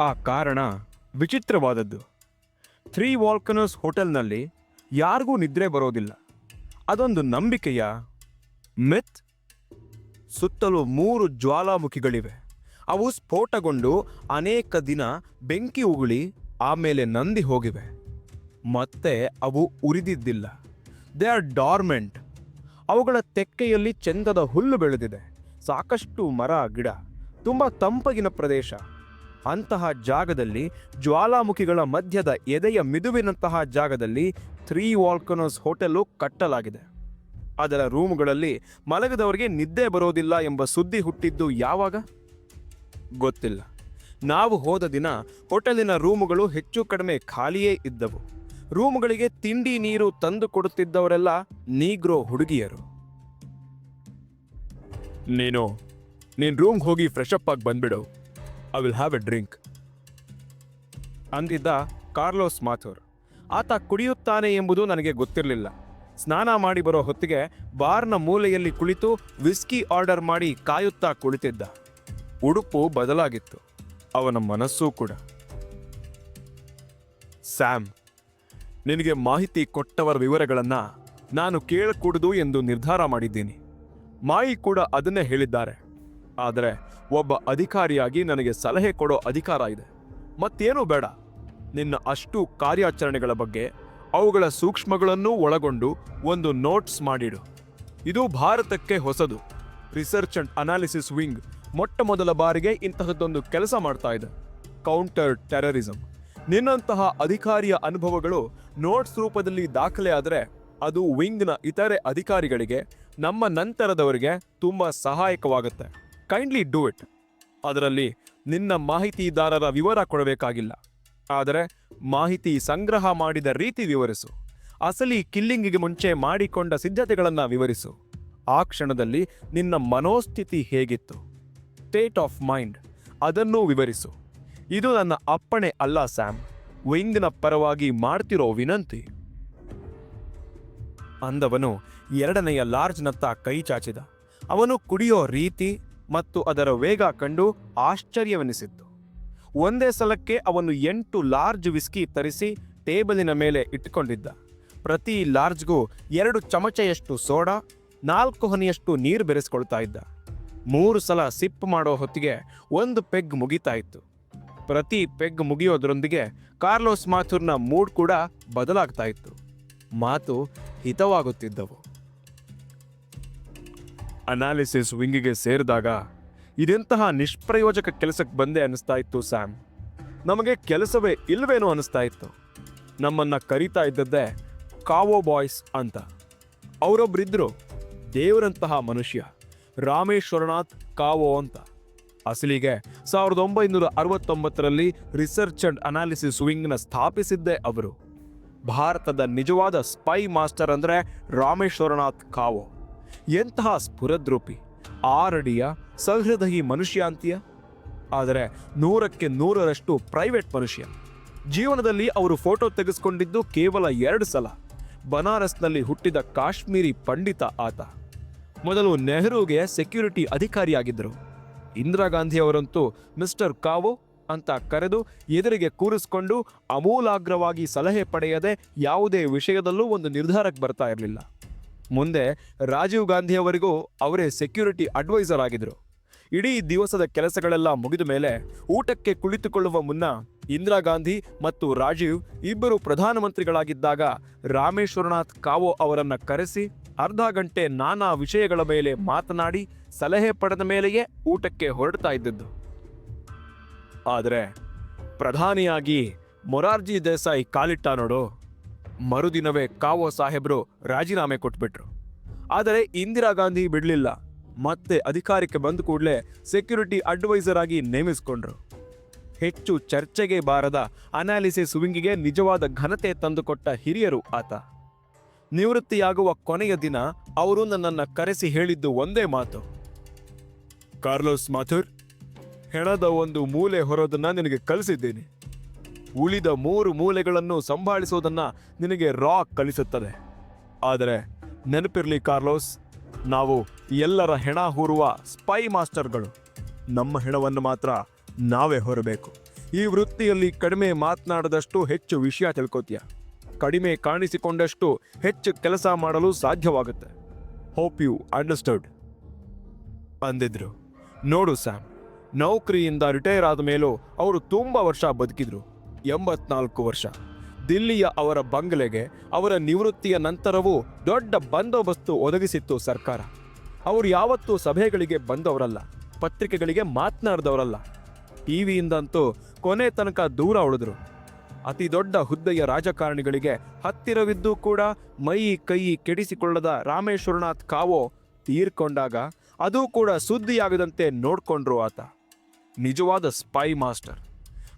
ಆ ಕಾರಣ ವಿಚಿತ್ರವಾದದ್ದು. ಥ್ರೀ ವಾಲ್ಕನಸ್ ಹೋಟೆಲ್ನಲ್ಲಿ ಯಾರಿಗೂ ನಿದ್ರೆ ಬರೋದಿಲ್ಲ. ಅದೊಂದು ನಂಬಿಕೆಯ ಮಿತ್. ಸುತ್ತಲೂ ಮೂರು ಜ್ವಾಲಾಮುಖಿಗಳಿವೆ. ಅವು ಸ್ಫೋಟಗೊಂಡು ಅನೇಕ ದಿನ ಬೆಂಕಿ ಉಗುಳಿ ಆಮೇಲೆ ನಂದಿ ಹೋಗಿವೆ. ಮತ್ತೆ ಅವು ಉರಿದಿದ್ದಿಲ್ಲ. They are dormant. ಅವುಗಳ ತೆಕ್ಕೆಯಲ್ಲಿ ಚೆಂದದ ಹುಲ್ಲು ಬೆಳೆದಿದೆ. ಸಾಕಷ್ಟು ಮರ, ಗಿಡ, ತುಂಬ ತಂಪಗಿನ ಪ್ರದೇಶ. ಅಂತಹ ಜಾಗದಲ್ಲಿ ಜ್ವಾಲಾಮುಖಿಗಳ ಮಧ್ಯದ ಎದೆಯ ಮಿದುವಿನಂತಹ ಜಾಗದಲ್ಲಿ ತ್ರೀ ವಾಲ್ಕನೋಸ್ ಹೋಟೆಲು ಕಟ್ಟಲಾಗಿದೆ. ಅದರ ರೂಮ್ಗಳಲ್ಲಿ ಮಲಗದವರಿಗೆ ನಿದ್ದೆ ಬರೋದಿಲ್ಲ ಎಂಬ ಸುದ್ದಿ ಹುಟ್ಟಿದ್ದು ಯಾವಾಗ? ಗೊತ್ತಿಲ್ಲ. ನಾವು ಹೋದ ದಿನ ಹೋಟೆಲಿನ ರೂಮುಗಳು ಹೆಚ್ಚು ಕಡಿಮೆ ಖಾಲಿಯೇ ಇದ್ದವು. ರೂಮುಗಳಿಗೆ ತಿಂಡಿ ನೀರು ತಂದು ಕೊಡುತ್ತಿದ್ದವರೆಲ್ಲ ನೀಗ್ರೋ ಹುಡುಗಿಯರು. ನೀನು, ನೀನ್ ರೂಮ್ಗೆ ಹೋಗಿ ಫ್ರೆಶ್ ಅಪ್ ಆಗಿ ಬಂದ್ಬಿಡು. I will have a drink ಅಂದಿದ್ದ Carlos Mathur, ಆತ ಕುಡಿಯುತ್ತಾನೆ ಎಂಬುದು ನನಗೆ ಗೊತ್ತಿರಲಿಲ್ಲ. ಸ್ನಾನ ಮಾಡಿ ಬರೋ ಹೊತ್ತಿಗೆ ಬಾರ್ನ ಮೂಲೆಯಲ್ಲಿ ಕುಳಿತು ವಿಸ್ಕಿ ಆರ್ಡರ್ ಮಾಡಿ ಕಾಯುತ್ತಾ ಕುಳಿತಿದ್ದ. ಉಡುಪು ಬದಲಾಗಿತ್ತು. ಅವನ ಮನಸ್ಸೂ ಕೂಡ. ಸ್ಯಾಮ್, ನಿನಗೆ ಮಾಹಿತಿ ಕೊಟ್ಟವರ ವಿವರಗಳನ್ನು ನಾನು ಕೇಳಕೂಡದು ಎಂದು ನಿರ್ಧಾರ ಮಾಡಿದ್ದೀನಿ. ಮಾಯಿ ಕೂಡ ಅದನ್ನೇ ಹೇಳಿದ್ದಾರೆ. ಆದರೆ ಒಬ್ಬ ಅಧಿಕಾರಿಯಾಗಿ ನನಗೆ ಸಲಹೆ ಕೊಡೋ ಅಧಿಕಾರ ಇದೆ. ಮತ್ತೇನೂ ಬೇಡ. ನಿನ್ನ ಅಷ್ಟು ಕಾರ್ಯಾಚರಣೆಗಳ ಬಗ್ಗೆ, ಅವುಗಳ ಸೂಕ್ಷ್ಮಗಳನ್ನೂ ಒಳಗೊಂಡು ಒಂದು ನೋಟ್ಸ್ ಮಾಡಿಡು. ಇದು ಭಾರತಕ್ಕೆ ಹೊಸದು. ರಿಸರ್ಚ್ ಅಂಡ್ ಅನಾಲಿಸಿಸ್ ವಿಂಗ್ ಮೊಟ್ಟ ಮೊದಲ ಬಾರಿಗೆ ಇಂತಹದ್ದೊಂದು ಕೆಲಸ ಮಾಡ್ತಾ ಇದೆ. Counter terrorism. ನಿನ್ನಂತಹ ಅಧಿಕಾರಿಯ ಅನುಭವಗಳು ನೋಟ್ಸ್ ರೂಪದಲ್ಲಿ ದಾಖಲೆ ಆದರೆ ಅದು ವಿಂಗ್ನ ಇತರೆ ಅಧಿಕಾರಿಗಳಿಗೆ ನಮ್ಮ ನಂತರದವರಿಗೆ ತುಂಬ ಸಹಾಯಕವಾಗುತ್ತೆ. ಕೈಂಡ್ಲಿ ಡೂ ಇಟ್ ಅದರಲ್ಲಿ ನಿನ್ನ ಮಾಹಿತಿದಾರರ ವಿವರ ಕೊಡಬೇಕಾಗಿಲ್ಲ. ಆದರೆ ಮಾಹಿತಿ ಸಂಗ್ರಹ ಮಾಡಿದ ರೀತಿ ವಿವರಿಸು. ಅಸಲಿ ಕಿಲ್ಲಿಂಗಿಗೆ ಮುಂಚೆ ಮಾಡಿಕೊಂಡ ಸಿದ್ಧತೆಗಳನ್ನು ವಿವರಿಸು. ಆ ಕ್ಷಣದಲ್ಲಿ ನಿನ್ನ ಮನೋಸ್ಥಿತಿ ಹೇಗಿತ್ತು? ಸ್ಟೇಟ್ ಆಫ್ ಮೈಂಡ್ ಅದನ್ನೂ ವಿವರಿಸು. ಇದು ನನ್ನ ಅಪ್ಪಣೆ ಅಲ್ಲ, ಸ್ಯಾಮ್. ವಿಂಗ್ನ ಪರವಾಗಿ ಮಾಡ್ತಿರೋ ವಿನಂತಿ. ಅಂದವನು ಎರಡನೆಯ ಲಾರ್ಜ್ನತ್ತ ಕೈ ಚಾಚಿದ. ಅವನು ಕುಡಿಯೋ ರೀತಿ ಮತ್ತು ಅದರ ವೇಗ ಕಂಡು ಆಶ್ಚರ್ಯವೆನಿಸಿತ್ತು. ಒಂದೇ ಸಲಕ್ಕೆ ಅವನು ಎಂಟು ಲಾರ್ಜ್ ವಿಸ್ಕಿ ತರಿಸಿ ಟೇಬಲಿನ ಮೇಲೆ ಇಟ್ಟುಕೊಂಡಿದ್ದ. ಪ್ರತಿ ಲಾರ್ಜ್ಗೂ ಎರಡು ಚಮಚೆಯಷ್ಟು ಸೋಡಾ, ನಾಲ್ಕು ಹನಿಯಷ್ಟು ನೀರು ಬೆರೆಸ್ಕೊಳ್ತಾ ಇದ್ದ. ಮೂರು ಸಲ ಸಿಪ್ ಮಾಡೋ ಹೊತ್ತಿಗೆ ಒಂದು ಪೆಗ್ ಮುಗಿತಾ ಇತ್ತು. ಪ್ರತಿ ಪೆಗ್ ಮುಗಿಯೋದ್ರೊಂದಿಗೆ ಕಾರ್ಲೋಸ್ ಮಾಥುರ್ನ ಮೂಡ್ ಕೂಡ ಬದಲಾಗ್ತಾ ಇತ್ತು. ಮಾತು ಹಿತವಾಗುತ್ತಿದ್ದವು. ಅನಾಲಿಸಿಸ್ ವಿಂಗಿಗೆ ಸೇರಿದಾಗ ಇದೆಂತಹ ನಿಷ್ಪ್ರಯೋಜಕ ಕೆಲಸಕ್ಕೆ ಬಂದೆ ಅನ್ನಿಸ್ತಾ ಇತ್ತು ಸ್ಯಾಮ್. ನಮಗೆ ಕೆಲಸವೇ ಇಲ್ಲವೇನೋ ಅನ್ನಿಸ್ತಾ ಇತ್ತು ನಮ್ಮನ್ನು ಕರೀತಾ ಇದ್ದದ್ದೇ ಕಾವೋ ಬಾಯ್ಸ್ ಅಂತ. ಅವರೊಬ್ಬರಿದ್ದರು ದೇವರಂತಹ ಮನುಷ್ಯ, ರಾಮೇಶ್ವರನಾಥ್ ಕಾವೋ ಅಂತ. ಅಸಲಿಗೆ ಸಾವಿರದ ಒಂಬೈನೂರ ಅರವತ್ತೊಂಬತ್ತರಲ್ಲಿ ರಿಸರ್ಚ್ ಅಂಡ್ ಅನಾಲಿಸಿಸ್ ವಿಂಗ್ನ ಸ್ಥಾಪಿಸಿದ್ದೇ ಅವರು. ಭಾರತದ ನಿಜವಾದ ಸ್ಪೈ ಮಾಸ್ಟರ್ ಅಂದರೆ ರಾಮೇಶ್ವರನಾಥ್ ಕಾವೋ. ಎಂತಹ ಸ್ಫುರದ್ರೂಪಿ? ಆರಡಿಯ ಸಹೃದಯಿ ಮನುಷ್ಯ ಅಂತೀಯ ಆದರೆ ನೂರಕ್ಕೆ ನೂರರಷ್ಟು ಪ್ರೈವೇಟ್ ಮನುಷ್ಯ. ಜೀವನದಲ್ಲಿ ಅವರು ಫೋಟೋ ತೆಗೆಸ್ಕೊಂಡಿದ್ದು ಕೇವಲ ಎರಡು ಸಲ. ಬನಾರಸ್ನಲ್ಲಿ ಹುಟ್ಟಿದ ಕಾಶ್ಮೀರಿ ಪಂಡಿತ ಆತ. ಮೊದಲು ನೆಹರೂಗೆ ಸೆಕ್ಯೂರಿಟಿ ಅಧಿಕಾರಿಯಾಗಿದ್ದರು. ಇಂದಿರಾ ಗಾಂಧಿ ಅವರಂತೂ ಮಿಸ್ಟರ್ ಕಾವೋ ಅಂತ ಕರೆದು ಎದುರಿಗೆ ಕೂರಿಸ್ಕೊಂಡು ಅಮೂಲಾಗ್ರವಾಗಿ ಸಲಹೆ ಪಡೆಯದೆ ಯಾವುದೇ ವಿಷಯದಲ್ಲೂ ಒಂದು ನಿರ್ಧಾರಕ್ಕೆ ಬರ್ತಾ ಇರಲಿಲ್ಲ. ಮುಂದೆ ರಾಜೀವ್ ಗಾಂಧಿಯವರಿಗೂ ಅವರೇ ಸೆಕ್ಯೂರಿಟಿ ಅಡ್ವೈಸರ್ ಆಗಿದ್ರು. ಇಡೀ ದಿವಸದ ಕೆಲಸಗಳೆಲ್ಲ ಮುಗಿದ ಮೇಲೆ ಊಟಕ್ಕೆ ಕುಳಿತುಕೊಳ್ಳುವ ಮುನ್ನ ಇಂದಿರಾ ಗಾಂಧಿ ಮತ್ತು ರಾಜೀವ್ ಇಬ್ಬರು ಪ್ರಧಾನಮಂತ್ರಿಗಳಾಗಿದ್ದಾಗ ರಾಮೇಶ್ವರನಾಥ್ ಕಾವೋ ಅವರನ್ನು ಕರೆಸಿ ಅರ್ಧ ಗಂಟೆ ನಾನಾ ವಿಷಯಗಳ ಮೇಲೆ ಮಾತನಾಡಿ ಸಲಹೆ ಪಡೆದ ಮೇಲೆಯೇ ಊಟಕ್ಕೆ ಹೊರಡ್ತಾ ಇದ್ದದ್ದು. ಆದರೆ ಪ್ರಧಾನಿಯಾಗಿ ಮೊರಾರ್ಜಿ ದೇಸಾಯಿ ಕಾಲಿಟ್ಟ ನೋಡು. ಮರುದಿನವೇ ಕಾವೋ ಸಾಹೇಬ್ರು ರಾಜೀನಾಮೆ ಕೊಟ್ಬಿಟ್ರು. ಆದರೆ ಇಂದಿರಾ ಗಾಂಧಿ ಬಿಡಲಿಲ್ಲ. ಮತ್ತೆ ಅಧಿಕಾರಕ್ಕೆ ಬಂದ ಕೂಡಲೇ ಸೆಕ್ಯೂರಿಟಿ ಅಡ್ವೈಸರ್ ಆಗಿ ನೇಮಿಸಿಕೊಂಡ್ರು. ಹೆಚ್ಚು ಚರ್ಚೆಗೆ ಬಾರದ ಅನಾಲಿಸಿಸ್ ವಿಂಗಿಗೆ ನಿಜವಾದ ಘನತೆ ತಂದುಕೊಟ್ಟ ಹಿರಿಯರು ಆತ. ನಿವೃತ್ತಿಯಾಗುವ ಕೊನೆಯ ದಿನ ಅವರು ನನ್ನನ್ನು ಕರೆಸಿ ಹೇಳಿದ್ದು ಒಂದೇ ಮಾತು. ಕಾರ್ಲೋಸ್ ಮಾಥುರ್, ಹೆಣದ ಒಂದು ಮೂಲೆ ಹೊರೋದನ್ನ ನಿನಗೆ ಕಲಿಸಿದ್ದೀನಿ. ಉಳಿದ ಮೂರು ಮೂಲೆಗಳನ್ನು ಸಂಭಾಳಿಸೋದನ್ನು ನಿನಗೆ ರಾಕ್ ಕಲಿಸುತ್ತದೆ. ಆದರೆ ನೆನಪಿರ್ಲಿ ಕಾರ್ಲೋಸ್, ನಾವು ಎಲ್ಲರ ಹೆಣ ಹೂರುವ ಸ್ಪೈ ಮಾಸ್ಟರ್ಗಳು. ನಮ್ಮ ಹೆಣವನ್ನು ಮಾತ್ರ ನಾವೇ ಹೊರಬೇಕು. ಈ ವೃತ್ತಿಯಲ್ಲಿ ಕಡಿಮೆ ಮಾತನಾಡದಷ್ಟು ಹೆಚ್ಚು ವಿಷಯ ತಿಳ್ಕೋತೀಯ. ಕಡಿಮೆ ಕಾಣಿಸಿಕೊಂಡಷ್ಟು ಹೆಚ್ಚು ಕೆಲಸ ಮಾಡಲು ಸಾಧ್ಯವಾಗುತ್ತೆ. ಹೋಪ್ ಯು ಅಂಡರ್ಸ್ಟರ್ಡ್ ಅಂದಿದ್ರು. ನೋಡು ಸ್ಯಾಮ್ ನೌಕರಿಯಿಂದ ರಿಟೈರ್ ಆದ ಮೇಲೂ ಅವರು ತುಂಬ ವರ್ಷ ಬದುಕಿದ್ರು. ಎಂಬತ್ನಾಲ್ಕು ವರ್ಷ. ದಿಲ್ಲಿಯ ಅವರ ಬಂಗಲೆಗೆ ಅವರ ನಿವೃತ್ತಿಯ ನಂತರವೂ ದೊಡ್ಡ ಬಂದೋಬಸ್ತು ಒದಗಿಸಿತ್ತು ಸರ್ಕಾರ. ಅವರು ಯಾವತ್ತೂ ಸಭೆಗಳಿಗೆ ಬಂದವರಲ್ಲ, ಪತ್ರಿಕೆಗಳಿಗೆ ಮಾತನಾಡಿದವರಲ್ಲ. ಟಿವಿಯಿಂದಂತೂ ಕೊನೆ ತನಕ ದೂರ ಉಳಿದ್ರು. ಅತಿ ದೊಡ್ಡ ಹುದ್ದೆಯ ರಾಜಕಾರಣಿಗಳಿಗೆ ಹತ್ತಿರವಿದ್ದೂ ಕೂಡ ಮೈ ಕೈ ಕೆಡಿಸಿಕೊಳ್ಳದ ರಾಮೇಶ್ವರನಾಥ್ ಕಾವೋ ತೀರ್ಕೊಂಡಾಗ ಅದೂ ಕೂಡ ಸುದ್ದಿಯಾಗದಂತೆ ನೋಡ್ಕೊಂಡ್ರು ಆತ. ನಿಜವಾದ ಸ್ಪೈ ಮಾಸ್ಟರ್.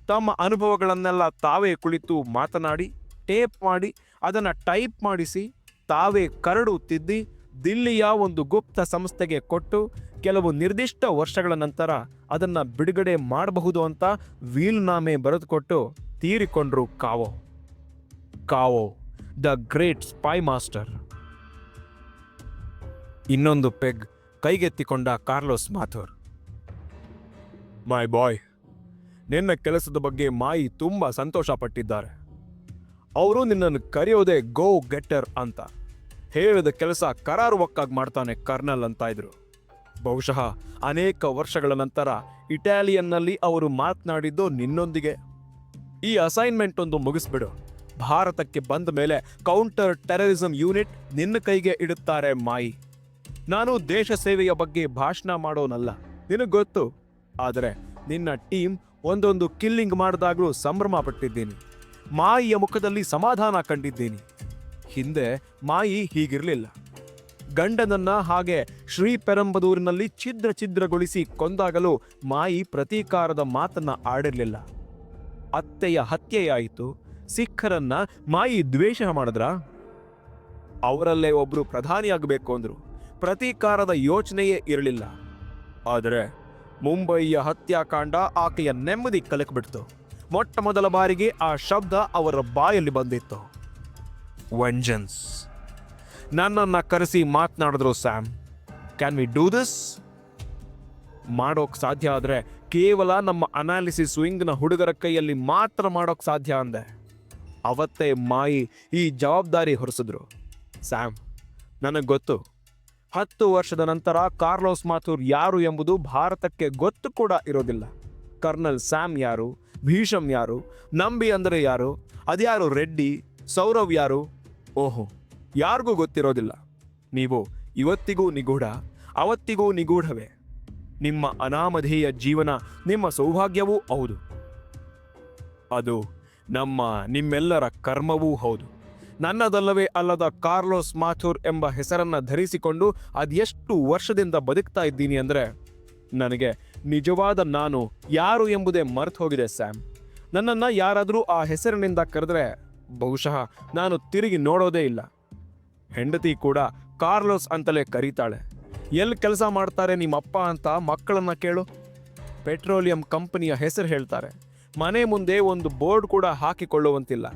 ತಮ್ಮ ಅನುಭವಗಳನ್ನೆಲ್ಲ ತಾವೇ ಕುಳಿತು ಮಾತನಾಡಿ, ಟೇಪ್ ಮಾಡಿ, ಅದನ್ನು ಟೈಪ್ ಮಾಡಿಸಿ, ತಾವೇ ಕರಡು ತಿದ್ದಿ, ದಿಲ್ಲಿಯ ಒಂದು ಗುಪ್ತ ಸಂಸ್ಥೆಗೆ ಕೊಟ್ಟು, ಕೆಲವು ನಿರ್ದಿಷ್ಟ ವರ್ಷಗಳ ನಂತರ ಅದನ್ನು ಬಿಡುಗಡೆ ಮಾಡಬಹುದು ಅಂತ ವೀಲ್ನಾಮೆ ಬರೆದುಕೊಟ್ಟು ತೀರಿಕೊಂಡ್ರು Kao. Kao, the great spy master. ಇನ್ನೊಂದು ಪೆಗ್ ಕೈಗೆತ್ತಿಕೊಂಡ ಕಾರ್ಲೋಸ್ ಮಾಥೋರ್. ಮೈ ಬಾಯ್ ನಿನ್ನ ಕೆಲಸದ ಬಗ್ಗೆ ಮಾಯಿ ತುಂಬ ಸಂತೋಷ ಪಟ್ಟಿದ್ದಾರೆ ಅವರು ನಿನ್ನನ್ನು ಕರೆಯೋದೇ ಗೋ ಗೆಟ್ಟರ್ ಅಂತ. ಹೇಳಿದ ಕೆಲಸ ಕರಾರುವಕ್ಕಾಗಿ ಮಾಡ್ತಾನೆ ಕರ್ನಲ್ ಅಂತ ಇದ್ರು. ಬಹುಶಃ ಅನೇಕ ವರ್ಷಗಳ ನಂತರ ಇಟಾಲಿಯನ್ನಲ್ಲಿ ಅವರು ಮಾತನಾಡಿದ್ದು ನಿನ್ನೊಂದಿಗೆ. ಈ ಅಸೈನ್ಮೆಂಟ್ ಒಂದು ಮುಗಿಸ್ಬಿಡು. ಭಾರತಕ್ಕೆ ಬಂದ ಮೇಲೆ ಕೌಂಟರ್ ಟೆರರಿಸಂ ಯೂನಿಟ್ ನಿನ್ನ ಕೈಗೆ ಇಡುತ್ತಾರೆ ಮಾಯಿ. ನಾನು ದೇಶ ಸೇವೆಯ ಬಗ್ಗೆ ಭಾಷಣ ಮಾಡೋನಲ್ಲ. ನಿನಗೆ ಗೊತ್ತು. ಆದರೆ ನಿನ್ನ ಟೀಮ್ ಒಂದೊಂದು ಕಿಲ್ಲಿಂಗ್ ಮಾಡಿದಾಗಲೂ ಸಂಭ್ರಮ ಪಟ್ಟಿದ್ದೀನಿ. ಮಾಯಿಯ ಮುಖದಲ್ಲಿ ಸಮಾಧಾನ ಕಂಡಿದ್ದೀನಿ. ಹಿಂದೆ ಮಾಯಿ ಹೀಗಿರಲಿಲ್ಲ. ಗಂಡನನ್ನ ಹಾಗೆ ಶ್ರೀ ಪೆರಂಬದೂರಿನಲ್ಲಿ ಛಿದ್ರ ಛಿದ್ರಗೊಳಿಸಿ ಕೊಂದಾಗಲೂ ಮಾಯಿ ಪ್ರತೀಕಾರದ ಮಾತನ್ನ ಆಡಿರಲಿಲ್ಲ. ಅತ್ತೆಯ ಹತ್ಯೆಯಾಯಿತು ಸಿಖ್ಖರನ್ನ ಮಾಯಿ ದ್ವೇಷ ಮಾಡಿದ್ರ? ಅವರಲ್ಲೇ ಒಬ್ರು ಪ್ರಧಾನಿಯಾಗಬೇಕು ಅಂದ್ರು. ಪ್ರತೀಕಾರದ ಯೋಚನೆಯೇ ಇರಲಿಲ್ಲ. ಆದರೆ ಮುಂಬಯಿಯ ಹತ್ಯಾಕಾಂಡ ಆಕೆಯ ನೆಮ್ಮದಿ ಕಲಕ್ಬಿಡ್ತು. ಮೊಟ್ಟ ಮೊದಲ ಬಾರಿಗೆ ಆ ಶಬ್ದ ಅವರ ಬಾಯಲ್ಲಿ ಬಂದಿತ್ತು. ವೆಂಜನ್ಸ್, ನನ್ನನ್ನು ಕರೆಸಿ ಮಾತನಾಡಿದ್ರು Sam. Can we do this? ಮಾಡೋಕ್ ಸಾಧ್ಯ ಆದರೆ ಕೇವಲ ನಮ್ಮ ಅನಾಲಿಸಿಸ್ ವಿಂಗ್ನ ಹುಡುಗರ ಕೈಯಲ್ಲಿ ಮಾತ್ರ ಮಾಡೋಕ್ ಸಾಧ್ಯ ಅಂದೆ. ಅವತ್ತೇ ಮಾಯಿ ಈ ಜವಾಬ್ದಾರಿ ಹೊರಿಸಿದ್ರು. ಸ್ಯಾಮ್, ನನಗೆ ಗೊತ್ತು. ಹತ್ತು ವರ್ಷದ ನಂತರ ಕಾರ್ಲೋಸ್ ಮಾಥೂರ್ ಯಾರು ಎಂಬುದು ಭಾರತಕ್ಕೆ ಗೊತ್ತು ಕೂಡ ಇರೋದಿಲ್ಲ. ಕರ್ನಲ್ ಸ್ಯಾಮ್ ಯಾರು, ಭೀಷಮ್ ಯಾರು, ನಂಬಿ ಅಂದರೆ ಯಾರು, ಅದ್ಯಾರು ರೆಡ್ಡಿ, ಸೌರವ್ ಯಾರು? ಓಹೋ, ಯಾರಿಗೂ ಗೊತ್ತಿರೋದಿಲ್ಲ. ನೀವು ಇವತ್ತಿಗೂ ನಿಗೂಢ, ಅವತ್ತಿಗೂ ನಿಗೂಢವೇ? ನಿಮ್ಮ ಅನಾಮಧೇಯ ಜೀವನ, ನಿಮ್ಮ ಸೌಭಾಗ್ಯವೂ ಹೌದು. ಅದು ನಮ್ಮ ನಿಮ್ಮೆಲ್ಲರ ಕರ್ಮವೂ ಹೌದು. ನನ್ನದಲ್ಲವೇ ಅಲ್ಲದ ಕಾರ್ಲೋಸ್ ಮಾಥೂರ್ ಎಂಬ ಹೆಸರನ್ನ ಧರಿಸಿಕೊಂಡು ಅದೆಷ್ಟು ವರ್ಷದಿಂದ ಬದುಕ್ತಾ ಇದ್ದೀನಿ ಅಂದರೆ, ನನಗೆ ನಿಜವಾದ ನಾನು ಯಾರು ಎಂಬುದೇ ಮರೆತು ಹೋಗಿದೆ, ಸ್ಯಾಮ್. ನನ್ನನ್ನು ಯಾರಾದರೂ ಆ ಹೆಸರಿನಿಂದ ಕರೆದ್ರೆ ಬಹುಶಃ ನಾನು ತಿರುಗಿ ನೋಡೋದೇ ಇಲ್ಲ. ಹೆಂಡತಿ ಕೂಡ ಕಾರ್ಲೋಸ್ ಅಂತಲೇ ಕರೀತಾಳೆ. ಎಲ್ಲಿ ಕೆಲಸ ಮಾಡ್ತಾರೆ ನಿಮ್ಮಪ್ಪ ಅಂತ ಮಕ್ಕಳನ್ನು ಕೇಳು. ಪೆಟ್ರೋಲಿಯಂ ಕಂಪನಿಯ ಹೆಸರು ಹೇಳ್ತಾರೆ. ಮನೆ ಮುಂದೆ ಒಂದು ಬೋರ್ಡ್ ಕೂಡ ಹಾಕಿಕೊಳ್ಳುವಂತಿಲ್ಲ.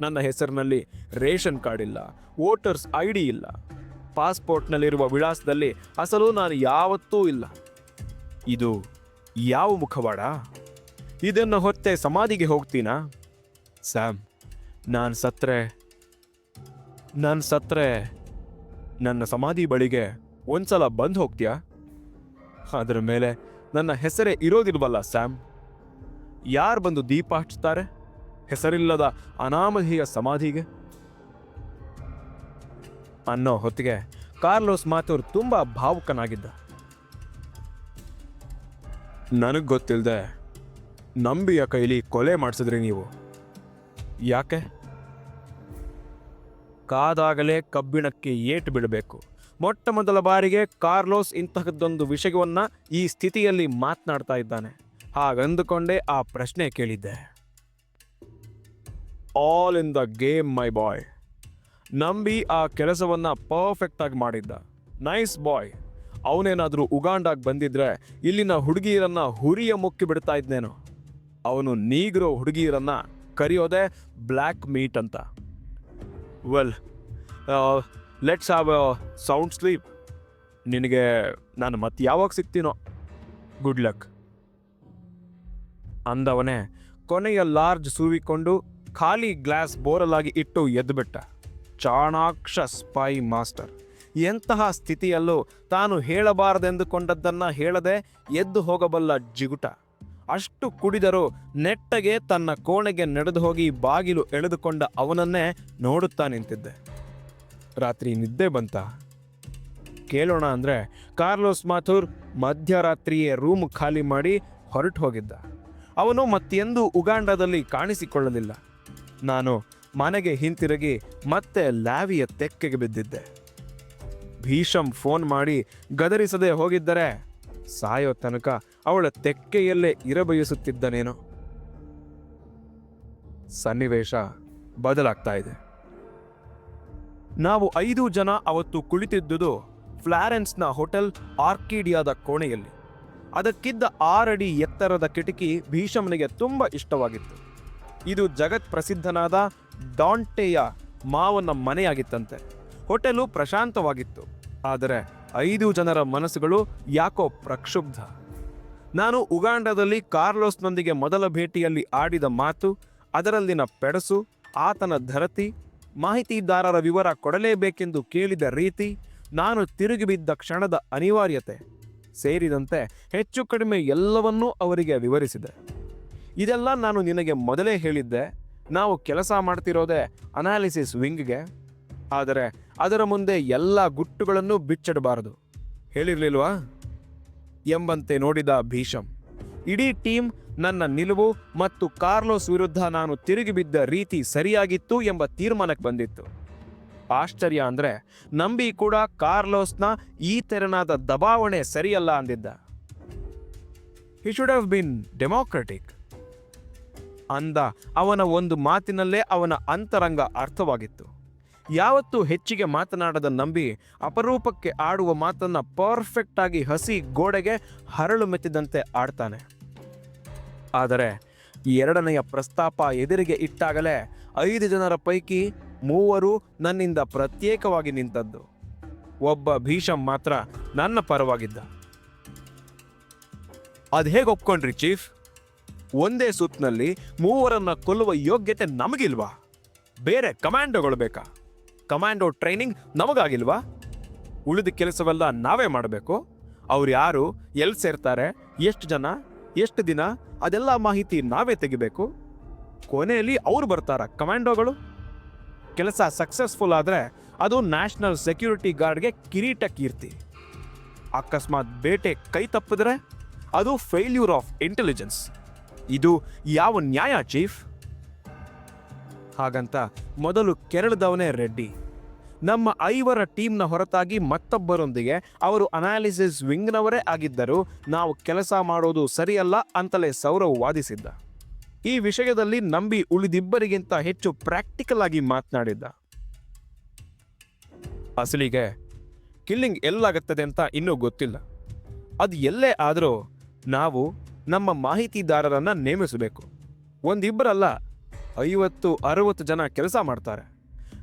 ನನ್ನ ಹೆಸರಿನಲ್ಲಿ ರೇಷನ್ ಕಾರ್ಡ್ ಇಲ್ಲ, ವೋಟರ್ಸ್ ಐ ಡಿ ಇಲ್ಲ, ಪಾಸ್ಪೋರ್ಟ್ನಲ್ಲಿರುವ ವಿಳಾಸದಲ್ಲಿ ಅಸಲು ನಾನು ಯಾವತ್ತೂ ಇಲ್ಲ. ಇದು ಯಾವ ಮುಖವಾಡ? ಇದನ್ನು ಹೊತ್ತೆ ಸಮಾಧಿಗೆ ಹೋಗ್ತೀನಾ? ಸ್ಯಾಮ್, ನಾನು ಸತ್ರೆ ನಾನು ಸತ್ರೆ, ನನ್ನ ಸಮಾಧಿ ಬಳಿಗೆ ಒಂದ್ಸಲ ಬಂದು ಹೋಗ್ತೀಯಾ? ಅದರ ಮೇಲೆ ನನ್ನ ಹೆಸರೇ ಇರೋದಿಲ್ವಲ್ಲ ಸ್ಯಾಮ್. ಯಾರು ಬಂದು ದೀಪ ಹಚ್ತಾರೆ ಹೆಸರಿಲ್ಲದ ಅನಾಮಧೇಯ ಸಮಾಧಿಗೆ ಅನ್ನೋ ಹೊತ್ತಿಗೆ ಕಾರ್ಲೋಸ್ ಮಾತೂರ್ ತುಂಬಾ ಭಾವುಕನಾಗಿದ್ದ. ನನಗೆ ಗೊತ್ತಿಲ್ಲದೆ ನಂಬಿಯ ಕೈಲಿ ಕೊಲೆ ಮಾಡಿಸಿದ್ರಿ ನೀವು. ಯಾಕೆ? ಕಾದಾಗಲೇ ಕಬ್ಬಿಣಕ್ಕೆ ಏಟು ಬಿಡಬೇಕು ಮೊಟ್ಟ ಮೊದಲ ಬಾರಿಗೆ ಕಾರ್ಲೋಸ್ ಇಂತಹದ್ದೊಂದು ವಿಷಯವನ್ನ ಈ ಸ್ಥಿತಿಯಲ್ಲಿ ಮಾತನಾಡ್ತಾ ಇದ್ದಾನೆ. ಹಾಗಂದುಕೊಂಡೇ ಆ ಪ್ರಶ್ನೆ ಕೇಳಿದ್ದೆ. All in the game my boy ನಂಬಿ ಆ ಕೆಲಸವನ್ನು ಪರ್ಫೆಕ್ಟಾಗಿ ಮಾಡಿದ್ದ. ನೈಸ್ ಬಾಯ್ ಅವನೇನಾದರೂ ಉಗಾಂಡಾಗಿ ಬಂದಿದ್ರೆ ಇಲ್ಲಿನ ಹುಡುಗಿಯರನ್ನು ಹುರಿಯ ಮುಕ್ಕಿ ಬಿಡ್ತಾ ಇದ್ನೇನು? ಅವನು ನೀಗಿರೋ ಹುಡುಗಿಯರನ್ನು ಕರೆಯೋದೇ ಬ್ಲ್ಯಾಕ್ ಮೀಟ್ ಅಂತ. Well let's have sound sleep ನಿನಗೆ ನಾನು ಮತ್ತೆ ಯಾವಾಗ ಸಿಗ್ತೀನೋ? ಗುಡ್ ಲಕ್ ಅಂದವನೇ ಕೊನೆಯ ಲಾರ್ಜ್ ಸೂವಿಕೊಂಡು ಖಾಲಿ ಗ್ಲಾಸ್ ಬೋರಲಾಗಿ ಇಟ್ಟು ಎದ್ದುಬಿಟ್ಟ ಚಾಣಾಕ್ಷ ಸ್ಪೈ ಮಾಸ್ಟರ್. ಎಂತಹ ಸ್ಥಿತಿಯಲ್ಲೂ ತಾನು ಹೇಳಬಾರದೆಂದುಕೊಂಡದ್ದನ್ನು ಹೇಳದೆ ಎದ್ದು ಹೋಗಬಲ್ಲ ಜಿಗುಟ. ಅಷ್ಟು ಕುಡಿದರೂ ನೆಟ್ಟಗೆ ತನ್ನ ಕೋಣೆಗೆ ನಡೆದು ಹೋಗಿ ಬಾಗಿಲು ಎಳೆದುಕೊಂಡ ಅವನನ್ನೇ ನೋಡುತ್ತಾ ನಿಂತಿದ್ದೆ. ರಾತ್ರಿ ನಿದ್ದೆ ಬಂತ. ಕೇಳೋಣ ಅಂದರೆ ಕಾರ್ಲೋಸ್ ಮಾಥೂರ್ ಮಧ್ಯರಾತ್ರಿಯೇ ರೂಮ್ ಖಾಲಿ ಮಾಡಿ ಹೊರಟು ಹೋಗಿದ್ದ. ಅವನು ಮತ್ತೆಂದೂ ಉಗಾಂಡದಲ್ಲಿ ಕಾಣಿಸಿಕೊಳ್ಳಲಿಲ್ಲ. ನಾನು ಮನೆಗೆ ಹಿಂತಿರುಗಿ ಮತ್ತೆ ಲ್ಯಾವಿಯ ತೆಕ್ಕೆಗೆ ಬಿದ್ದಿದ್ದೆ. ಭೀಷಮ್ ಫೋನ್ ಮಾಡಿ, ಗದರಿಸದೆ ಹೋಗಿದ್ದರೆ ಸಾಯೋ ತನಕ ಅವಳ ತೆಕ್ಕೆಯಲ್ಲೇ ಇರಬಯಸುತ್ತಿದ್ದನೇನು. ಸನ್ನಿವೇಶ ಬದಲಾಗ್ತಾ ಇದೆ. ನಾವು ಐದು ಜನ ಅವತ್ತು ಕುಳಿತಿದ್ದುದು ಫ್ಲಾರೆನ್ಸ್ನ ಹೋಟೆಲ್ ಆರ್ಕಿಡಿಯಾದ ಕೋಣೆಯಲ್ಲಿ. ಅದಕ್ಕಿದ್ದ ಆರಡಿ ಎತ್ತರದ ಕಿಟಕಿ ಭೀಷಮನಿಗೆ ತುಂಬ ಇಷ್ಟವಾಗಿತ್ತು. ಇದು ಜಗತ್ ಪ್ರಸಿದ್ಧನಾದ ಡಾಂಟೆಯ ಮಾವನ ಮನೆಯಾಗಿತ್ತಂತೆ. ಹೋಟೆಲು ಪ್ರಶಾಂತವಾಗಿತ್ತು. ಆದರೆ ಐದು ಜನರ ಮನಸ್ಸುಗಳು ಯಾಕೋ ಪ್ರಕ್ಷುಬ್ಧ. ನಾನು ಉಗಾಂಡದಲ್ಲಿ ಕಾರ್ಲೋಸ್ನೊಂದಿಗೆ ಮೊದಲ ಭೇಟಿಯಲ್ಲಿ ಆಡಿದ ಮಾತು, ಅದರಲ್ಲಿನ ಪೆಡಸು, ಆತನ ಧರತಿ, ಮಾಹಿತಿದಾರರ ವಿವರ ಕೊಡಲೇಬೇಕೆಂದು ಕೇಳಿದ ರೀತಿ ನಾನು ತಿರುಗಿ ಬಿದ್ದ ಕ್ಷಣದ ಅನಿವಾರ್ಯತೆ, ಸೇರಿದಂತೆ ಹೆಚ್ಚು ಕಡಿಮೆ ಎಲ್ಲವನ್ನೂ ಅವರಿಗೆ ವಿವರಿಸಿದೆ. ಇದೆಲ್ಲ ನಾನು ನಿನಗೆ ಮೊದಲೇ ಹೇಳಿದ್ದೆ. ನಾವು ಕೆಲಸ ಮಾಡ್ತಿರೋದೇ ಅನಾಲಿಸಿಸ್ ವಿಂಗ್ಗೆ. ಆದರೆ ಅದರ ಮುಂದೆ ಎಲ್ಲ ಗುಟ್ಟುಗಳನ್ನು ಬಿಚ್ಚಿಡಬಾರದು. ಹೇಳಿರ್ಲಿಲ್ವಾ? ಎಂಬಂತೆ ನೋಡಿದ ಭೀಷಂ. ಇಡೀ ಟೀಮ್ ನನ್ನ ನಿಲುವು ಮತ್ತು ಕಾರ್ಲೋಸ್ ವಿರುದ್ಧ ನಾನು ತಿರುಗಿ ಬಿದ್ದ ರೀತಿ ಸರಿಯಾಗಿತ್ತು ಎಂಬ ತೀರ್ಮಾನಕ್ಕೆ ಬಂದಿತ್ತು. ಆಶ್ಚರ್ಯ ಅಂದರೆ ನಂಬಿ ಕೂಡ ಕಾರ್ಲೋಸ್ನ ಈ ತೆರನಾದ ದಬಾವಣೆ ಸರಿಯಲ್ಲ ಅಂದಿದ್ದ. He should have been democratic ಅಂದ ಅವನ ಒಂದು ಮಾತಿನಲ್ಲೇ ಅವನ ಅಂತರಂಗ ಅರ್ಥವಾಗಿತ್ತು. ಯಾವತ್ತೂ ಹೆಚ್ಚಿಗೆ ಮಾತನಾಡದ ನಂಬಿ ಅಪರೂಪಕ್ಕೆ ಆಡುವ ಮಾತನ್ನು ಪರ್ಫೆಕ್ಟ್ ಆಗಿ ಹಸಿ ಗೋಡೆಗೆ ಹರಳು ಮೆತ್ತಿದಂತೆ ಆಡ್ತಾನೆ. ಆದರೆ ಎರಡನೆಯ ಪ್ರಸ್ತಾಪ ಎದುರಿಗೆ ಇಟ್ಟಾಗಲೇ ಐದು ಜನರ ಪೈಕಿ ಮೂವರು ನನ್ನಿಂದ ಪ್ರತ್ಯೇಕವಾಗಿ ನಿಂತದ್ದು. ಒಬ್ಬ ಭೀಷಮ್ ಮಾತ್ರ ನನ್ನ ಪರವಾಗಿದ್ದ. ಅದು ಹೇಗೆ ಒಪ್ಕೊಂಡ್ರಿ ಚೀಫ್ ಒಂದೇ ಸುತ್ತಿನಲ್ಲಿ ಮೂವರನ್ನ ಕೊಲ್ಲುವ ಯೋಗ್ಯತೆ ನಮಗಿಲ್ವಾ? ಬೇರೆ ಕಮಾಂಡೋಗಳು ಬೇಕಾ? ಕಮಾಂಡೋ ಟ್ರೈನಿಂಗ್ ನಮಗಾಗಿಲ್ವಾ? ಉಳಿದ ಕೆಲಸವೆಲ್ಲ ನಾವೇ ಮಾಡಬೇಕು. ಅವ್ರು ಯಾರು ಎಲ್ಲಿ ಸೇರ್ತಾರೆ, ಎಷ್ಟು ಜನ, ಎಷ್ಟು ದಿನ, ಅದೆಲ್ಲ ಮಾಹಿತಿ ನಾವೇ ತೆಗಿಬೇಕು. ಕೊನೆಯಲ್ಲಿ ಅವ್ರು ಬರ್ತಾರ ಕಮಾಂಡೋಗಳು? ಕೆಲಸ ಸಕ್ಸಸ್ಫುಲ್ ಆದರೆ ಅದು ನ್ಯಾಷನಲ್ ಸೆಕ್ಯೂರಿಟಿ ಗಾರ್ಡ್ಗೆ ಕಿರೀಟ ಕೀರ್ತಿ. ಅಕಸ್ಮಾತ್ ಬೇಟೆ ಕೈ ತಪ್ಪಿದ್ರೆ ಅದು ಫೇಲ್ಯೂರ್ ಆಫ್ ಇಂಟೆಲಿಜೆನ್ಸ್. ಇದು ಯಾವ ನ್ಯಾಯ, ಚೀಫ್? ಹಾಗಂತ ಮೊದಲು ಕೆರಳದವನೇ ರೆಡ್ಡಿ. ನಮ್ಮ ಐವರ ಟೀಮ್ನ ಹೊರತಾಗಿ ಮತ್ತೊಬ್ಬರೊಂದಿಗೆ ಅವರು ಅನಾಲಿಸಿಸ್ ವಿಂಗ್ನವರೇ ಆಗಿದ್ದರೂ. ನಾವು ಕೆಲಸ ಮಾಡೋದು ಸರಿಯಲ್ಲ ಅಂತಲೇ ಸೌರವ್ ವಾದಿಸಿದ್ದ. ಈ ವಿಷಯದಲ್ಲಿ ನಂಬಿ ಉಳಿದಿಬ್ಬರಿಗಿಂತ ಹೆಚ್ಚು ಪ್ರಾಕ್ಟಿಕಲ್ ಆಗಿ ಮಾತನಾಡಿದ್ದ. ಅಸಲಿಗೆ ಕಿಲ್ಲಿಂಗ್ ಎಲ್ಲಾಗುತ್ತದೆ ಅಂತ ಇನ್ನೂ ಗೊತ್ತಿಲ್ಲ. ಅದು ಎಲ್ಲೇ ಆದರೂ ನಾವು ನಮ್ಮ ಮಾಹಿತಿದಾರರನ್ನು ನೇಮಿಸಬೇಕು. ಒಂದಿಬ್ಬರಲ್ಲ, ಐವತ್ತು, ಅರವತ್ತು ಜನ ಕೆಲಸ ಮಾಡ್ತಾರೆ.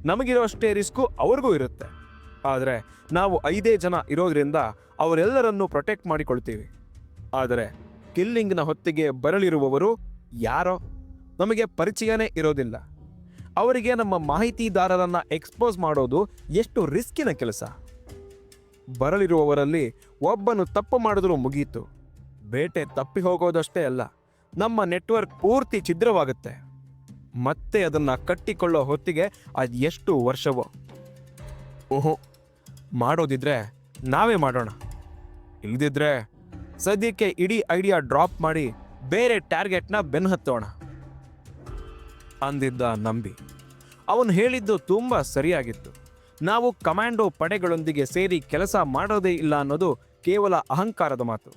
ನಮಗಿರೋಷ್ಟೇ ರಿಸ್ಕು ಅವ್ರಿಗೂ ಇರುತ್ತೆ. ಆದರೆ ನಾವು ಐದೇ ಜನ ಇರೋದ್ರಿಂದ ಅವರೆಲ್ಲರನ್ನೂ ಪ್ರೊಟೆಕ್ಟ್ ಮಾಡಿಕೊಳ್ತೀವಿ. ಆದರೆ ಕಿಲ್ಲಿಂಗ್ನ ಹೊತ್ತಿಗೆ ಬರಲಿರುವವರು ಯಾರೋ? ನಮಗೆ ಪರಿಚಯನೇ ಇರೋದಿಲ್ಲ. ಅವರಿಗೆ ನಮ್ಮ ಮಾಹಿತಿದಾರರನ್ನು ಎಕ್ಸ್ಪೋಸ್ ಮಾಡೋದು ಎಷ್ಟು ರಿಸ್ಕಿನ ಕೆಲಸ? ಬರಲಿರುವವರಲ್ಲಿ ಒಬ್ಬನು ತಪ್ಪು ಮಾಡಿದರೂ ಮುಗೀತು. ಬೇಟೆ ತಪ್ಪಿ ಹೋಗೋದಷ್ಟೇ ಅಲ್ಲ, ನಮ್ಮ ನೆಟ್ವರ್ಕ್ ಪೂರ್ತಿ ಛಿದ್ರವಾಗುತ್ತೆ. ಮತ್ತೆ ಅದನ್ನು ಕಟ್ಟಿಕೊಳ್ಳೋ ಹೊತ್ತಿಗೆ ಅದು ಎಷ್ಟು ವರ್ಷವೋ. ಓಹೋ, ಮಾಡೋದಿದ್ರೆ ನಾವೇ ಮಾಡೋಣ. ಇಲ್ದಿದ್ರೆ ಸದ್ಯಕ್ಕೆ ಇಡೀ ಐಡಿಯಾ ಡ್ರಾಪ್ ಮಾಡಿ ಬೇರೆ ಟಾರ್ಗೆಟ್ನ ಬೆನ್ನಹತ್ತೋಣ ಅಂದಿದ್ದ ನಂಬಿ. ಅವನು ಹೇಳಿದ್ದು ತುಂಬ ಸರಿಯಾಗಿತ್ತು. ನಾವು ಕಮಾಂಡೋ ಪಡೆಗಳೊಂದಿಗೆ ಸೇರಿ ಕೆಲಸ ಮಾಡೋದೇ ಇಲ್ಲ ಅನ್ನೋದು ಕೇವಲ ಅಹಂಕಾರದ ಮಾತು.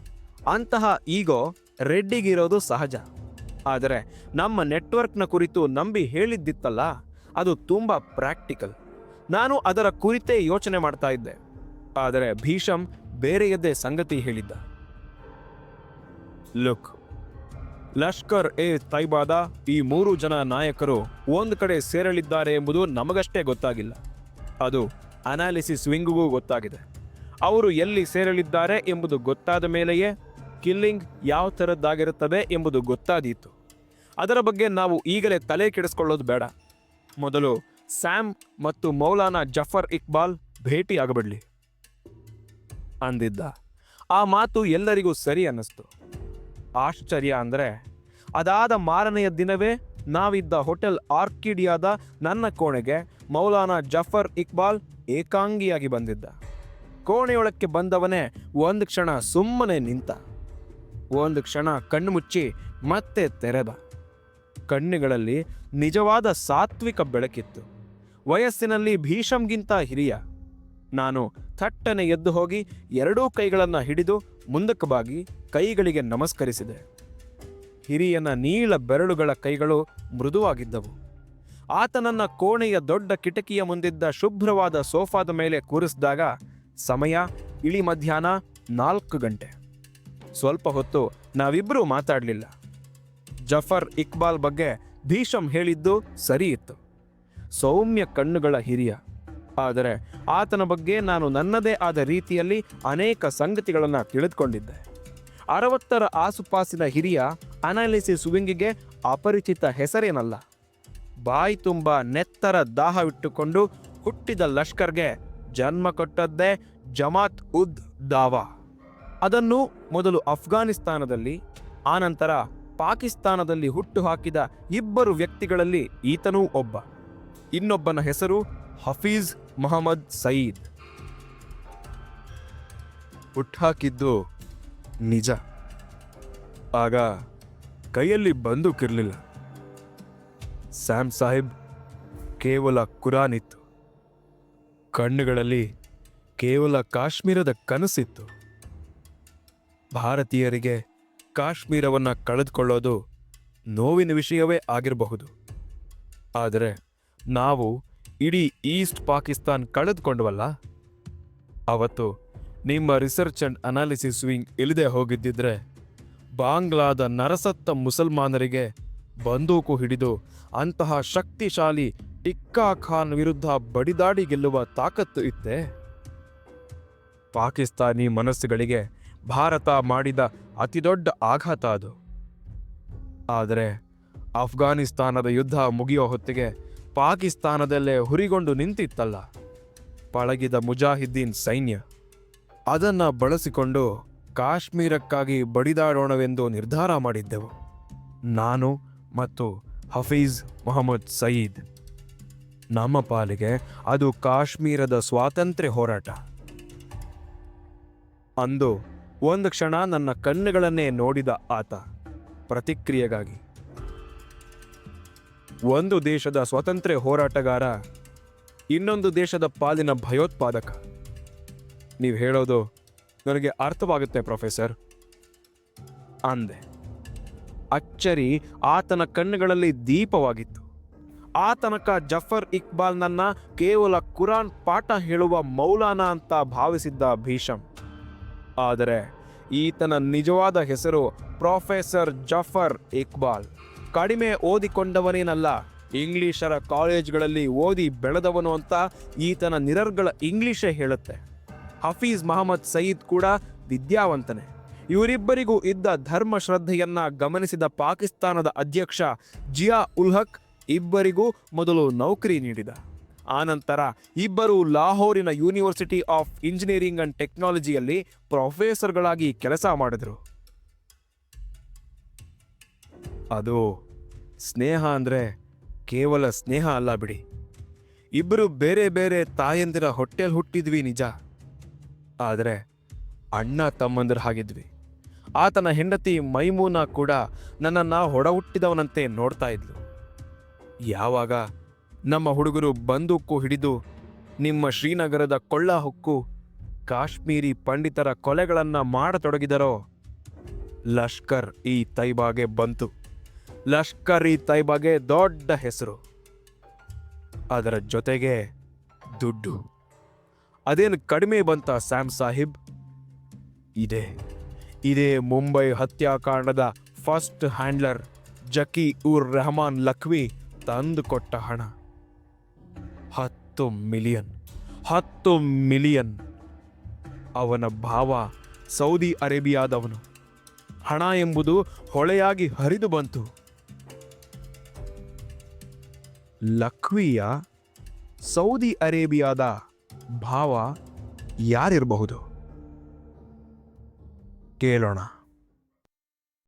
ಅಂತಹ ಈಗೋ ರೆಡ್ಡಿಗಿರೋದು ಸಹಜ. ಆದರೆ ನಮ್ಮ ನೆಟ್ವರ್ಕ್ನ ಕುರಿತು ನಂಬಿ ಹೇಳಿದ್ದಿತ್ತಲ್ಲ, ಅದು ತುಂಬ ಪ್ರಾಕ್ಟಿಕಲ್. ನಾನು ಅದರ ಕುರಿತೇ ಯೋಚನೆ ಮಾಡ್ತಾ ಇದ್ದೆ. ಆದರೆ ಭೀಷಮ್ ಬೇರೆಯದ್ದೇ ಸಂಗತಿ ಹೇಳಿದ್ದ. ಲುಕ್, ಲಷ್ಕರ್ ಎ ತೈಬಾದ ಈ ಮೂರು ಜನ ನಾಯಕರು ಒಂದು ಕಡೆ ಸೇರಲಿದ್ದಾರೆ ಎಂಬುದು ನಮಗಷ್ಟೇ ಗೊತ್ತಾಗಿಲ್ಲ. ಅದು ಅನಾಲಿಸಿಸ್ ವಿಂಗ್ಗೂ ಗೊತ್ತಾಗಿದೆ. ಅವರು ಎಲ್ಲಿ ಸೇರಲಿದ್ದಾರೆ ಎಂಬುದು ಗೊತ್ತಾದ ಮೇಲೆಯೇ ಕಿಲ್ಲಿಂಗ್ ಯಾವ ಥರದ್ದಾಗಿರುತ್ತದೆ ಎಂಬುದು ಗೊತ್ತಾದೀತು. ಅದರ ಬಗ್ಗೆ ನಾವು ಈಗಲೇ ತಲೆ ಕೆಡಿಸ್ಕೊಳ್ಳೋದು ಬೇಡ. ಮೊದಲು ಸ್ಯಾಮ್ ಮತ್ತು ಮೌಲಾನಾ ಜಫರ್ ಇಕ್ಬಾಲ್ ಭೇಟಿಯಾಗಬಿಡಲಿ ಅಂದಿದ್ದ. ಆ ಮಾತು ಎಲ್ಲರಿಗೂ ಸರಿ ಅನ್ನಿಸ್ತು. ಆಶ್ಚರ್ಯ ಅಂದರೆ, ಅದಾದ ಮಾರನೆಯ ದಿನವೇ ನಾವಿದ್ದ ಹೋಟೆಲ್ ಆರ್ಕಿಡಿಯಾದ ನನ್ನ ಕೋಣೆಗೆ ಮೌಲಾನಾ ಜಫರ್ ಇಕ್ಬಾಲ್ ಏಕಾಂಗಿಯಾಗಿ ಬಂದಿದ್ದ. ಕೋಣೆಯೊಳಕ್ಕೆ ಬಂದವನೇ ಒಂದು ಕ್ಷಣ ಸುಮ್ಮನೆ ನಿಂತ. ಒಂದು ಕ್ಷಣ ಕಣ್ಣು ಮುಚ್ಚಿ ಮತ್ತೆ ತೆರೆದ. ಕಣ್ಣುಗಳಲ್ಲಿ ನಿಜವಾದ ಸಾತ್ವಿಕ ಬೆಳಕಿತ್ತು. ವಯಸ್ಸಿನಲ್ಲಿ ಭೀಷಂಗಿಂತ ಹಿರಿಯ. ನಾನು ಥಟ್ಟನೆ ಎದ್ದು ಹೋಗಿ ಎರಡೂ ಕೈಗಳನ್ನು ಹಿಡಿದು ಮುಂದಕ್ಕೆ ಬಾಗಿ ಕೈಗಳಿಗೆ ನಮಸ್ಕರಿಸಿದೆ. ಹಿರಿಯನ ನೀಳ ಬೆರಳುಗಳ ಕೈಗಳು ಮೃದುವಾಗಿದ್ದವು. ಆತನನ್ನ ಕೋಣೆಯ ದೊಡ್ಡ ಕಿಟಕಿಯ ಮುಂದಿದ್ದ ಶುಭ್ರವಾದ ಸೋಫಾದ ಮೇಲೆ ಕೂರಿಸಿದಾಗ ಸಮಯ ಇಳಿ ಮಧ್ಯಾಹ್ನ ನಾಲ್ಕು ಗಂಟೆ. ಸ್ವಲ್ಪ ಹೊತ್ತು ನಾವಿಬ್ಬರೂ ಮಾತಾಡಲಿಲ್ಲ. ಜಫರ್ ಇಕ್ಬಾಲ್ ಬಗ್ಗೆ ಭೀಷಂ ಹೇಳಿದ್ದು ಸರಿ ಇತ್ತು. ಸೌಮ್ಯ ಕಣ್ಣುಗಳ ಹಿರಿಯ. ಆದರೆ ಆತನ ಬಗ್ಗೆ ನಾನು ನನ್ನದೇ ಆದ ರೀತಿಯಲ್ಲಿ ಅನೇಕ ಸಂಗತಿಗಳನ್ನು ತಿಳಿದುಕೊಂಡಿದ್ದೆ. ಅರವತ್ತರ ಆಸುಪಾಸಿನ ಹಿರಿಯ ಅನಾಲಿಸಿಸ್ ವಿಂಗಿಗೆ ಅಪರಿಚಿತ ಹೆಸರೇನಲ್ಲ. ಬಾಯಿ ತುಂಬ ನೆತ್ತರ ದಾಹವಿಟ್ಟುಕೊಂಡು ಹುಟ್ಟಿದ ಲಷ್ಕರ್ಗೆ ಜನ್ಮ ಕೊಟ್ಟದ್ದೇ ಜಮಾತ್ ಉದ್ ದಾವಾ. ಅದನ್ನು ಮೊದಲು ಅಫ್ಘಾನಿಸ್ತಾನದಲ್ಲಿ ಆನಂತರ ಪಾಕಿಸ್ತಾನದಲ್ಲಿ ಹುಟ್ಟುಹಾಕಿದ ಇಬ್ಬರು ವ್ಯಕ್ತಿಗಳಲ್ಲಿ ಈತನೂ ಒಬ್ಬ. ಇನ್ನೊಬ್ಬನ ಹೆಸರು ಹಫೀಜ್ ಮೊಹಮ್ಮದ್ ಸಯೀದ್. ಹುಟ್ಟಾಕಿದ್ದು ನಿಜ. ಆಗ ಕೈಯಲ್ಲಿ ಬಂದೂಕಿರಲಿಲ್ಲ. ಸ್ಯಾಮ್ ಸಾಹಿಬ್ ಕೇವಲ ಕುರಾನ್ ಇತ್ತು. ಕಣ್ಣುಗಳಲ್ಲಿ ಕೇವಲ ಕಾಶ್ಮೀರದ ಕನಸಿತ್ತು. ಭಾರತೀಯರಿಗೆ ಕಾಶ್ಮೀರವನ್ನು ಕಳೆದುಕೊಳ್ಳೋದು ನೋವಿನ ವಿಷಯವೇ ಆಗಿರಬಹುದು. ಆದರೆ ನಾವು ಇಡೀ ಈಸ್ಟ್ ಪಾಕಿಸ್ತಾನ್ ಕಳೆದುಕೊಂಡವಲ್ಲ? ಅವತ್ತು ನಿಮ್ಮ ರಿಸರ್ಚ್ ಅಂಡ್ ಅನಾಲಿಸಿಸ್ ವಿಂಗ್ ಇಲ್ಲದೆ ಹೋಗಿದ್ದಿದ್ರೆ ಬಾಂಗ್ಲಾದ ನರಸತ್ತ ಮುಸಲ್ಮಾನರಿಗೆ ಬಂದೂಕು ಹಿಡಿದು ಅಂತಹ ಶಕ್ತಿಶಾಲಿ ಟಿಕ್ಕಾ ಖಾನ್ ವಿರುದ್ಧ ಬಡಿದಾಡಿ ಗೆಲ್ಲುವ ತಾಕತ್ತು ಇತ್ತೆ? ಪಾಕಿಸ್ತಾನಿ ಮನಸ್ಸುಗಳಿಗೆ ಭಾರತ ಮಾಡಿದ ಅತಿದೊಡ್ಡ ಆಘಾತ ಅದು. ಆದರೆ ಅಫ್ಘಾನಿಸ್ತಾನದ ಯುದ್ಧ ಮುಗಿಯೋ ಹೊತ್ತಿಗೆ ಪಾಕಿಸ್ತಾನದಲ್ಲೇ ಹುರಿಗೊಂಡು ನಿಂತಿತ್ತಲ್ಲ. ಪಳಗಿದ ಮುಜಾಹಿದ್ದೀನ್ ಸೈನ್ಯ. ಅದನ್ನು ಬಳಸಿಕೊಂಡು ಕಾಶ್ಮೀರಕ್ಕಾಗಿ ಬಡಿದಾಡೋಣವೆಂದು ನಿರ್ಧಾರ ಮಾಡಿದ್ದೆವು. ನಾನು ಮತ್ತು ಹಫೀಜ್ ಮೊಹಮ್ಮದ್ ಸಯೀದ್. ನಮ್ಮ ಪಾಲಿಗೆ ಅದು ಕಾಶ್ಮೀರದ ಸ್ವಾತಂತ್ರ್ಯ ಹೋರಾಟ. ಅಂದು ಒಂದು ಕ್ಷಣ ನನ್ನ ಕಣ್ಣುಗಳನ್ನೇ ನೋಡಿದ ಆತ ಪ್ರತಿಕ್ರಿಯೆಗಾಗಿ. ಒಂದು ದೇಶದ ಸ್ವಾತಂತ್ರ್ಯ ಹೋರಾಟಗಾರ, ಇನ್ನೊಂದು ದೇಶದ ಪಾಲಿನ ಭಯೋತ್ಪಾದಕ. ನೀವು ಹೇಳೋದು ನನಗೆ ಅರ್ಥವಾಗುತ್ತೆ, ಪ್ರೊಫೆಸರ್. ಅಂದೆ. ಅಚ್ಚರಿ ಆತನ ಕಣ್ಣುಗಳಲ್ಲಿ ದೀಪವಾಗಿತ್ತು. ಆತನಕ ತನಕ ಜಫರ್ ಇಕ್ಬಾಲ್ ನನ್ನ ಕೇವಲ ಕುರಾನ್ ಪಾಠ ಹೇಳುವ ಮೌಲಾನ ಅಂತ ಭಾವಿಸಿದ್ದ ಭೀಷಮ್ ಆದರೆ ಈತನ ನಿಜವಾದ ಹೆಸರು ಪ್ರೊಫೆಸರ್ ಜಫರ್ ಇಕ್ಬಾಲ್. ಕಡಿಮೆ ಓದಿಕೊಂಡವನೇನಲ್ಲ, ಇಂಗ್ಲಿಷರ ಕಾಲೇಜ್ಗಳಲ್ಲಿ ಓದಿ ಬೆಳೆದವನು ಅಂತ ಈತನ ನಿರರ್ಗಳ ಇಂಗ್ಲಿಷೇ ಹೇಳುತ್ತೆ. ಹಫೀಜ್ ಮಹಮ್ಮದ್ ಸಯೀದ್ ಕೂಡ ವಿದ್ಯಾವಂತನೇ. ಇವರಿಬ್ಬರಿಗೂ ಇದ್ದ ಧರ್ಮ ಶ್ರದ್ಧೆಯನ್ನ ಗಮನಿಸಿದ ಪಾಕಿಸ್ತಾನದ ಅಧ್ಯಕ್ಷ ಜಿಯಾ ಉಲ್ ಹಕ್ ಇಬ್ಬರಿಗೂ ಮೊದಲು ನೌಕರಿ ನೀಡಿದ. ಆನಂತರ ಇಬ್ಬರು ಲಾಹೋರಿನ ಯೂನಿವರ್ಸಿಟಿ ಆಫ್ ಇಂಜಿನಿಯರಿಂಗ್ ಅಂಡ್ ಟೆಕ್ನಾಲಜಿಯಲ್ಲಿ ಪ್ರೊಫೆಸರ್ಗಳಾಗಿ ಕೆಲಸ ಮಾಡಿದರು. ಅದು ಸ್ನೇಹ ಅಂದರೆ ಕೇವಲ ಸ್ನೇಹ ಅಲ್ಲ ಬಿಡಿ. ಇಬ್ಬರು ಬೇರೆ ಬೇರೆ ತಾಯಂದಿರ ಹೊಟ್ಟೆಲ್ ಹುಟ್ಟಿದ್ವಿ ನಿಜ. ಆದರೆ ಅಣ್ಣ ತಮ್ಮಂದಿರ ಹಾಗಿದ್ವಿ. ಆತನ ಹೆಂಡತಿ ಮೈಮೂನ ಕೂಡ ನನ್ನನ್ನು ಹೊಡ ಹುಟ್ಟಿದವನಂತೆ ನೋಡ್ತಾ ಇದ್ಲು. ಯಾವಾಗ ನಮ್ಮ ಹುಡುಗರು ಬಂದೂಕು ಹಿಡಿದು ನಿಮ್ಮ ಶ್ರೀನಗರದ ಕೊಳ್ಳ ಹೊಕ್ಕು ಕಾಶ್ಮೀರಿ ಪಂಡಿತರ ಕೊಲೆಗಳನ್ನು ಮಾಡತೊಡಗಿದರೋ? ಲಷ್ಕರ್ ಈ ತೈಬಾಗೆ ಬಂತು. ಲಷ್ಕರ್ ಈ ತೈಬಾಗೆ ದೊಡ್ಡ ಹೆಸರು. ಅದರ ಜೊತೆಗೆ ದುಡ್ಡು. ಅದೇನು ಕಡಿಮೆ ಬಂತ ಸ್ಯಾಮ್ ಸಾಹಿಬ್? ಇದೆ. ಇದೇ ಮುಂಬೈ ಹತ್ಯಾಕಾಂಡದ ಫಸ್ಟ್ ಹ್ಯಾಂಡ್ಲರ್ ಜಕಿ ಉರ್ ರೆಹಮಾನ್ ಲಖ್ವಿ ತಂದುಕೊಟ್ಟ ಹಣ. ಹತ್ತು ಮಿಲಿಯನ್ ಹತ್ತು ಮಿಲಿಯನ್ ಅವನ ಭಾವ ಸೌದಿ ಅರೇಬಿಯಾದವನು. ಹಣ ಎಂಬುದು ಹೊಳೆಯಾಗಿ ಹರಿದು ಬಂತು. ಲಕ್ವಿಯ ಸೌದಿ ಅರೇಬಿಯಾದ ಭಾವ ಯಾರಿರಬಹುದು? ಕೇಳೋಣ.